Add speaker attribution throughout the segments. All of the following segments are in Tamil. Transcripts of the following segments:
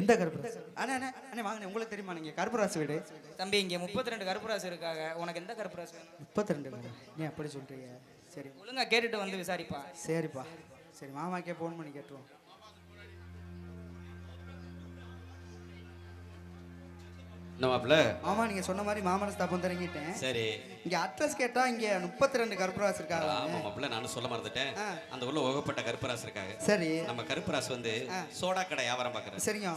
Speaker 1: எந்த கருப்பராசு? அண்ணே அண்ணே அண்ணே வாங்க உங்களுக்கு தெரியுமா நீங்க கருப்பராசு வீடு?
Speaker 2: தம்பி இங்க முப்பத்தி ரெண்டு கருப்புராசு இருக்காங்க. உனக்கு எந்த கருப்புராசு
Speaker 1: முப்பத்தி ரெண்டு நீ அப்படி சொல்றீங்க. சரி.
Speaker 2: ஒழுங்கா கேட்டுட்டு வந்து விசாரிப்பா.
Speaker 1: சரிப்பா. சரி மாமாக்கே ஃபோன் பண்ணி கேட்டுருவோம்.
Speaker 3: மாப்பிள்ள
Speaker 1: மாமா நீங்க சொன்ன மாதிரி மாமன ஸ்தாபம் இறங்கிட்டேன்
Speaker 3: சரி
Speaker 1: இங்க அட்ரஸ் கேட்டா இங்க முப்பத்தி ரெண்டு கருப்பராசு இருக்காங்க
Speaker 3: ஆமா மாப்பிள்ள நானும் சொல்ல மறந்துட்டேன். அந்த ஊர்ல உகப்பட்ட கருப்பராசு இருக்காங்க
Speaker 1: சரி
Speaker 3: நம்ம கருப்பராசு வந்து சோடா கடை வியாபாரம் பாக்குறாரு
Speaker 1: சரிங்க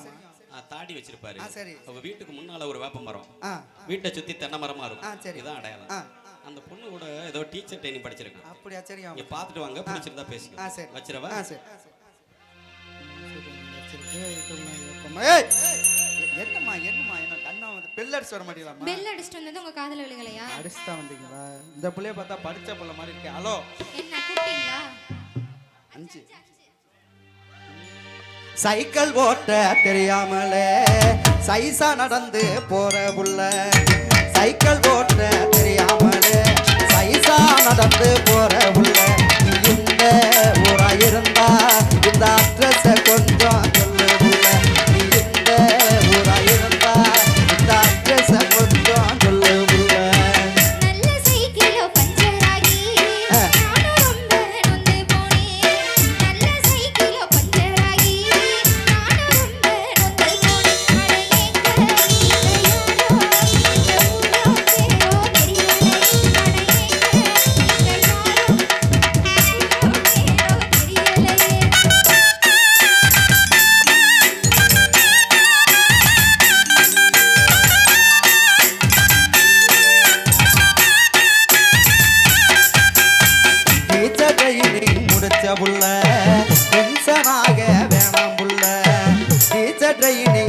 Speaker 3: தாடி வச்சிருப்பாரு
Speaker 1: சரி.
Speaker 3: அவங்க வீட்டுக்கு முன்னால ஒரு வேப்ப மரம் வீட்டை சுத்தி தென்னை மரமா இருக்கும்
Speaker 1: சரி.
Speaker 3: இதான் அடையாளம் அந்த பொண்ணு கூட ஏதோ டீச்சர் ட்ரைனிங் படிச்சிருக்கான்
Speaker 1: அப்படியா சரிங்க
Speaker 3: நீங்க பாத்துட்டு வாங்க பிடிச்சிருந்தா
Speaker 1: ஆ
Speaker 3: பேசிக்கோ
Speaker 1: சரி
Speaker 3: வச்சிரவா
Speaker 1: சரி என்னம்மா என்னம்மா வந்து பெல்லடிச்சு வர மாட்டீங்களாம்மா?
Speaker 4: பெல் அடிச்சுட்டு வந்தது உங்க காதுல விழுகலையா?
Speaker 1: அடிச்சு தான் வந்தீங்களா? இந்த பிள்ளைய பார்த்தா படிச்ச பிள்ளை மாதிரி இருக்கே. ஹலோ?
Speaker 4: என்ன கூப்பிட்டீங்களா?
Speaker 1: அஞ்சு. சைக்கிள் ஓட்ட தெரியாமலே சைசா நடந்து போற புள்ள. சைக்கிள் ஓட்ட தெரியாமலே சைசா நடந்து போற புள்ள. இந்த ஊரா இருந்தா இந்த அட்ரஸ டீச்சரை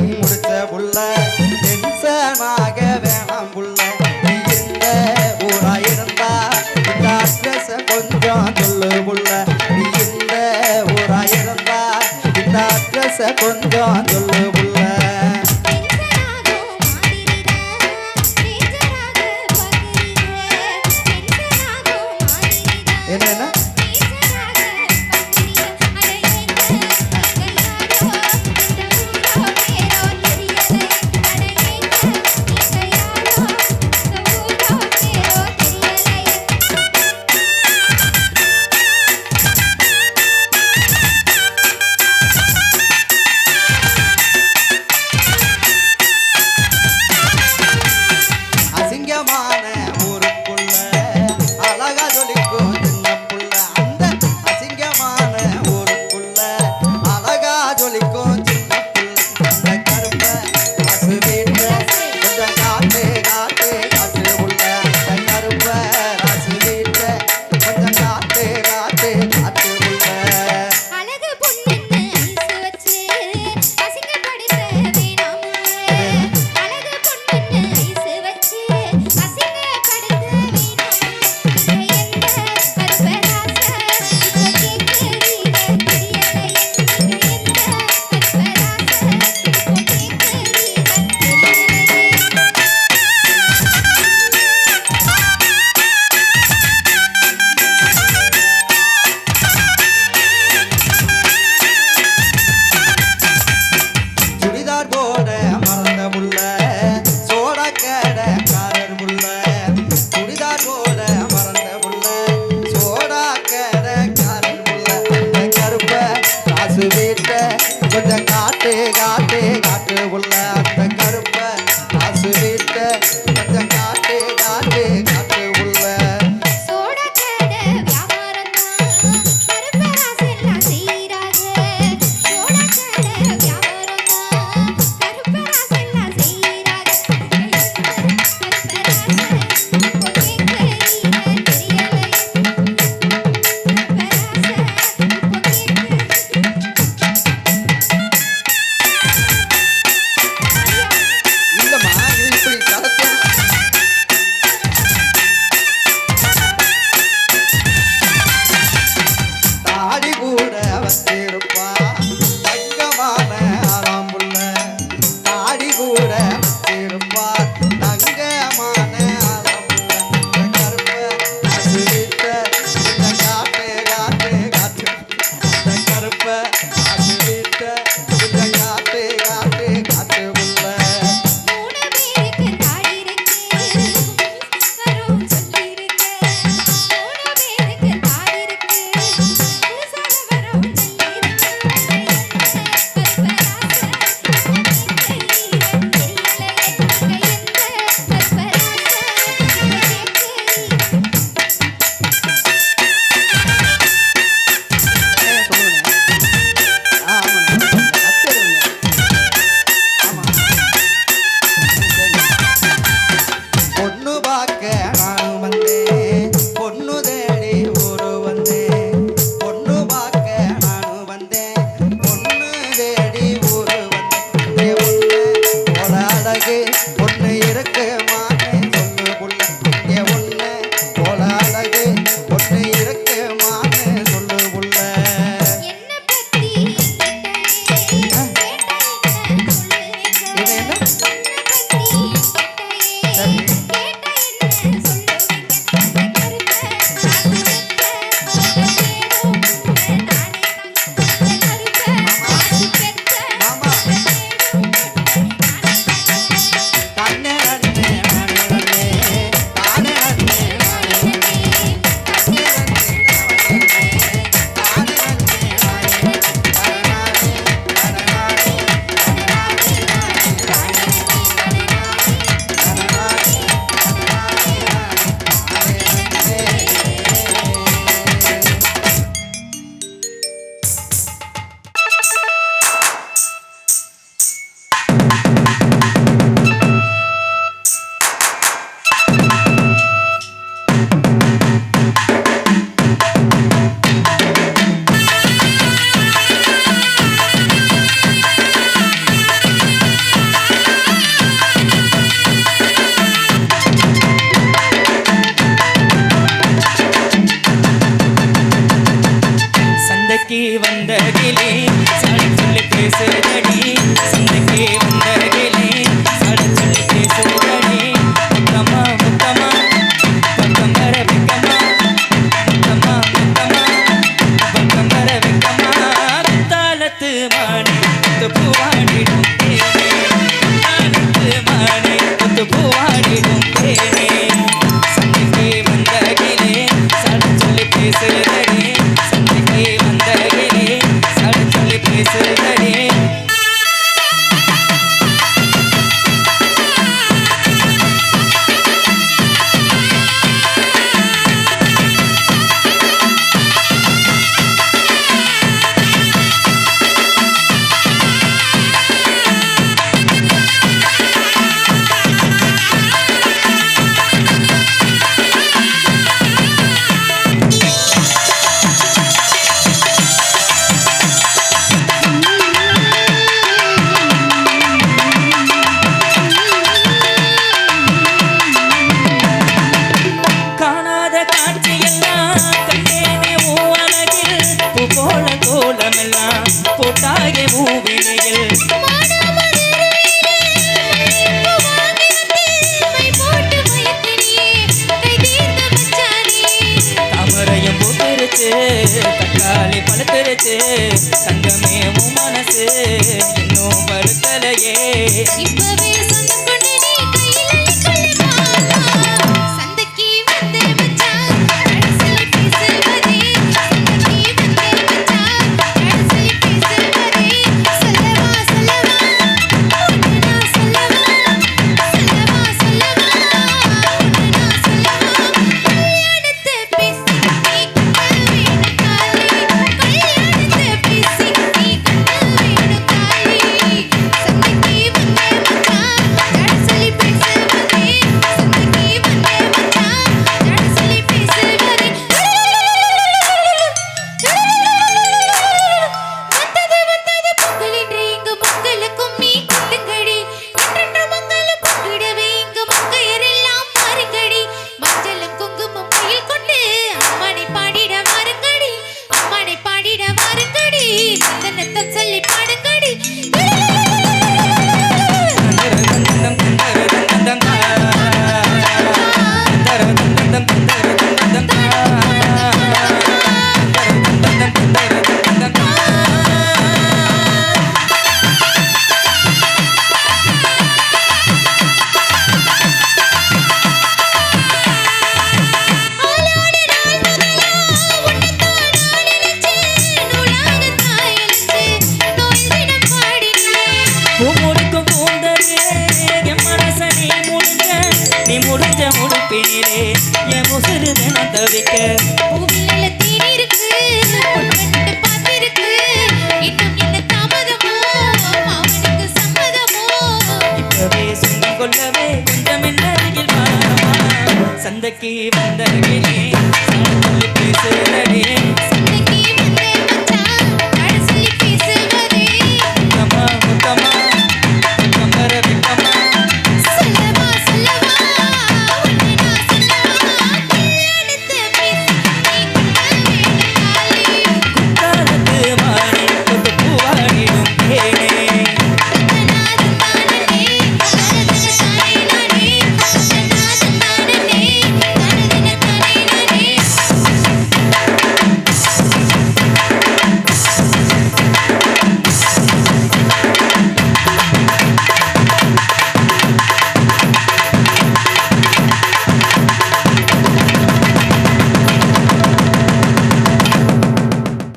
Speaker 1: விளக்கி வந்ததிலே சொல்லி
Speaker 2: பேசுதடி மனசு தங்கமே உன் மனசு இன்னும்
Speaker 4: மறுத்தலையே
Speaker 2: இப்பவே தவிக்கிறேன் என் உசுறு தினம் தவிக்க